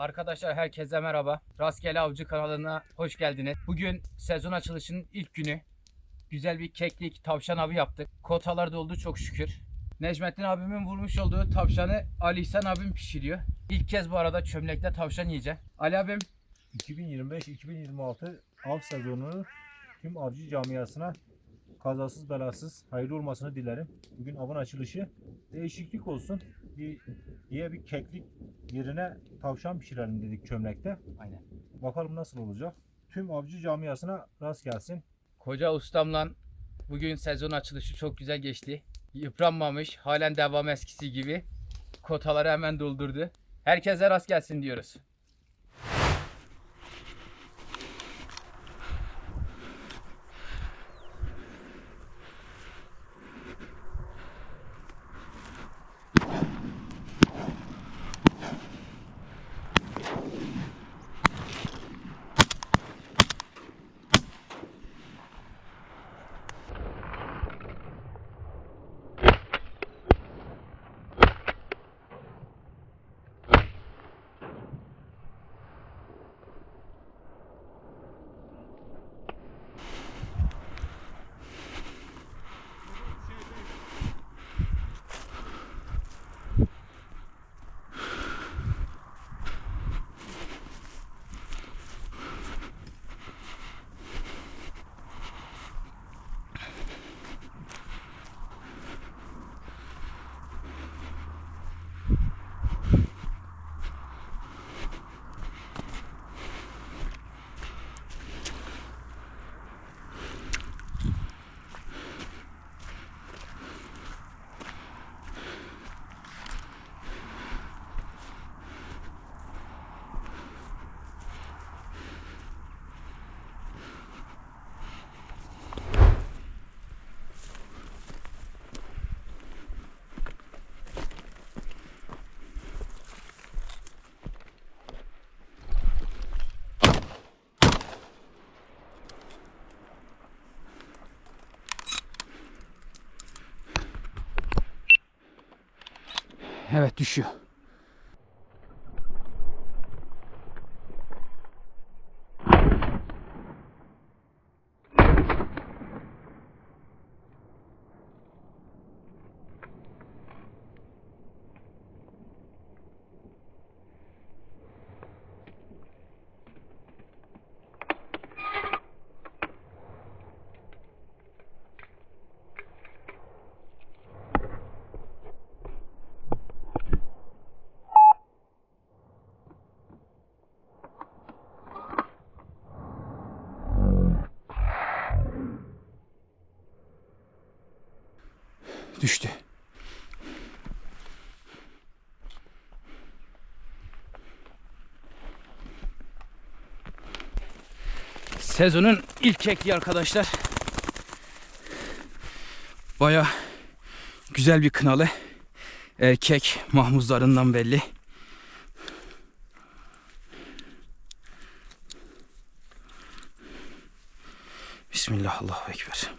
Arkadaşlar herkese merhaba. Rastgele Avcı kanalına hoş geldiniz. Bugün sezon açılışının ilk günü. Güzel bir keklik tavşan avı yaptık. Kotalar doldu çok şükür. Necmettin abimin vurmuş olduğu tavşanı Ali İhsan abim pişiriyor. İlk kez bu arada çömlekte tavşan yiyeceğim. Ali abim 2025-2026 av sezonunu tüm avcı camiasına kazasız belasız hayırlı olmasını dilerim. Bugün avın açılışı değişiklik olsun. Bir diye bir keklik yerine tavşan pişirelim dedik çömlekte. Aynen. Bakalım nasıl olacak. Tüm avcı camiasına rast gelsin. koca ustamla bugün sezon açılışı çok güzel geçti. Yıpranmamış, halen devam eskisi gibi. Kotaları hemen doldurdu. Herkese rast gelsin diyoruz. Evet düşüyor. Sezonun ilk kekliği arkadaşlar. Baya güzel bir kınalı. Erkek mahmuzlarından belli. Bismillah Allahu Ekber.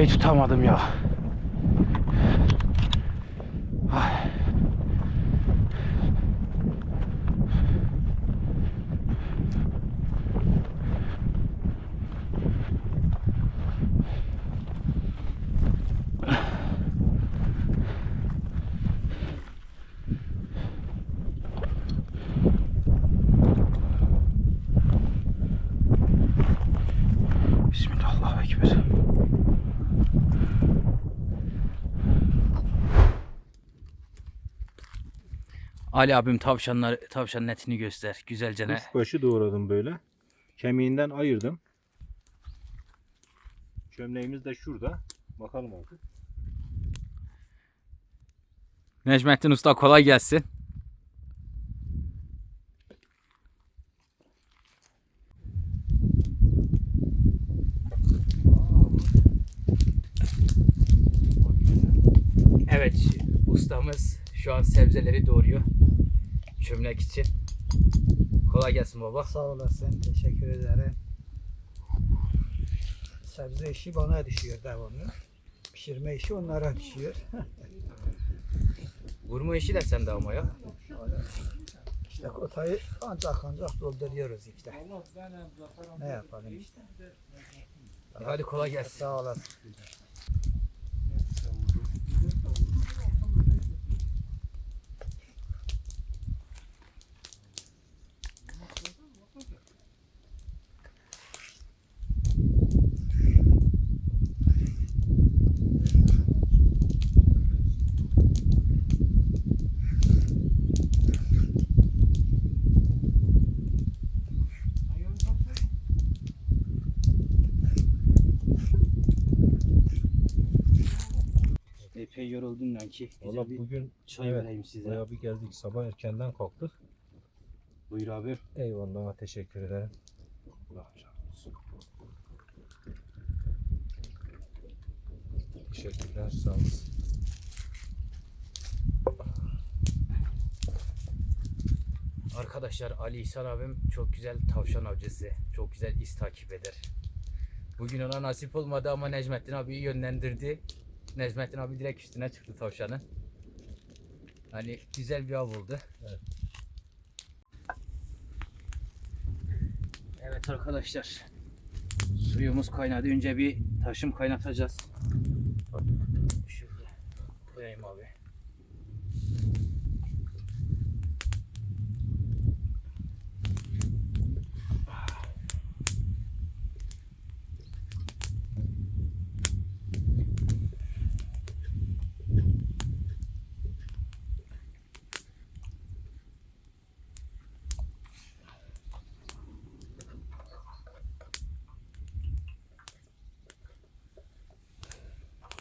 Tüfeği tutamadım ya. Ali abim tavşanlar tavşanın etini göster. Güzelce ne? Kuşbaşı doğradım böyle. Kemiğinden ayırdım. Çömleğimiz de şurada. Bakalım artık. Necmettin Usta kolay gelsin. Evet, ustamız şu an sebzeleri doğruyor. Çömlek için. Kolay gelsin baba. Sağ olasın. Teşekkür ederim. Sebze işi bana düşüyor devamlı. Pişirme işi onlara düşüyor. Vurma işi de sende ama ya. İşte kotayı ancak ancak dolduruyoruz işte. Ne yapalım işte. Hadi kolay gelsin. Sağ olasın. Epey yoruldum lan ki. Valla bugün çay evet, vereyim size. bayağı bir geldik. Sabah erkenden kalktık. Buyur abi. Eyvallah teşekkür ederim. Allah razı olsun. Teşekkürler sağ olasın. Arkadaşlar Ali İhsan abim çok güzel tavşan avcısı. Çok güzel iz takip eder. Bugün ona nasip olmadı ama Necmettin abi yönlendirdi. Necmettin abi direkt üstüne çıktı tavşanın. Hani güzel bir av oldu. Evet. Evet arkadaşlar. Suyumuz kaynadı. Önce bir taşım kaynatacağız. Şöyle koyayım abi.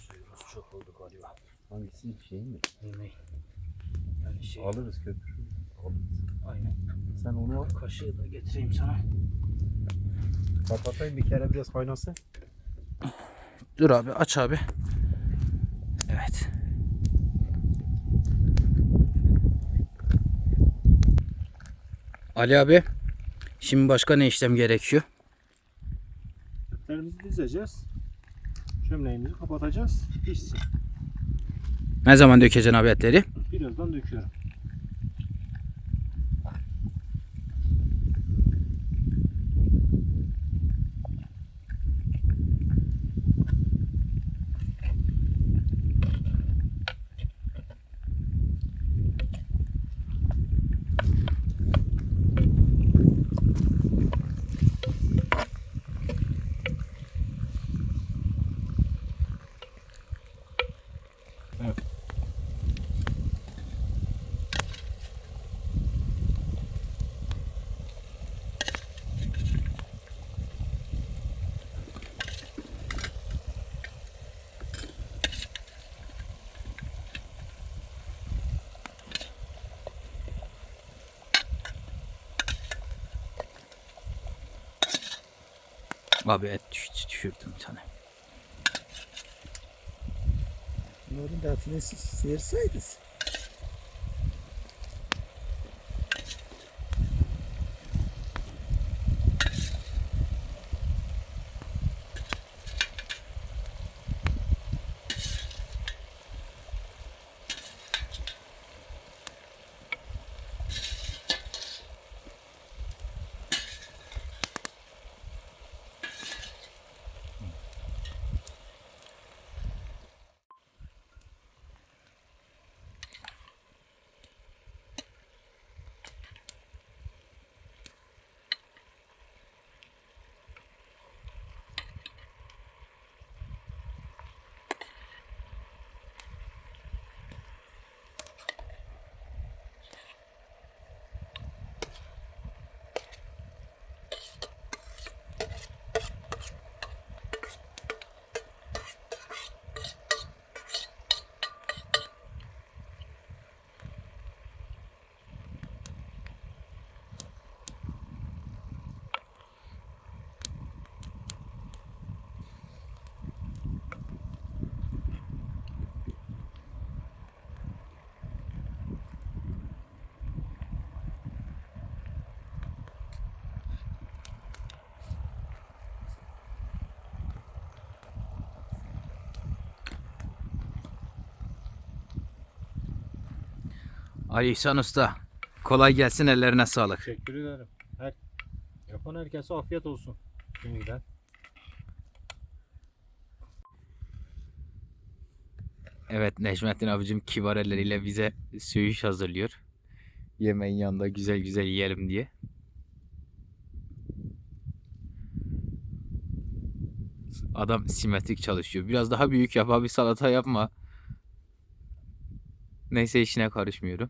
Suyumuz galiba. Hangisi şey mi? Yemeği. Yani şey. Alırız köpür. Alırız. Aynen. Sen onu al. Kaşığı da getireyim sana. Kapatayım bir kere biraz kaynasın. Dur abi aç abi. Evet. Ali abi. Şimdi başka ne işlem gerekiyor? Etlerimizi dizeceğiz. Çömleğimizi kapatacağız. Pişsin. Ne zaman dökeceksin abi etleri? Birazdan döküyorum. Abi et düştü, düşürdüm bir tane. Nur'un da atını sıyırsaydınız. Ali İhsan Usta. Kolay gelsin ellerine sağlık. Teşekkür ederim. Her, yapan herkese afiyet olsun. Şimdiden. Evet Necmettin abicim kibar elleriyle bize söğüş hazırlıyor. Yemeğin yanında güzel güzel yiyelim diye. Adam simetrik çalışıyor. Biraz daha büyük yap abi salata yapma. Neyse işine karışmıyorum.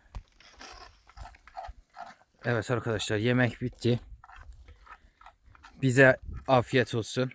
Evet arkadaşlar yemek bitti. Bize afiyet olsun.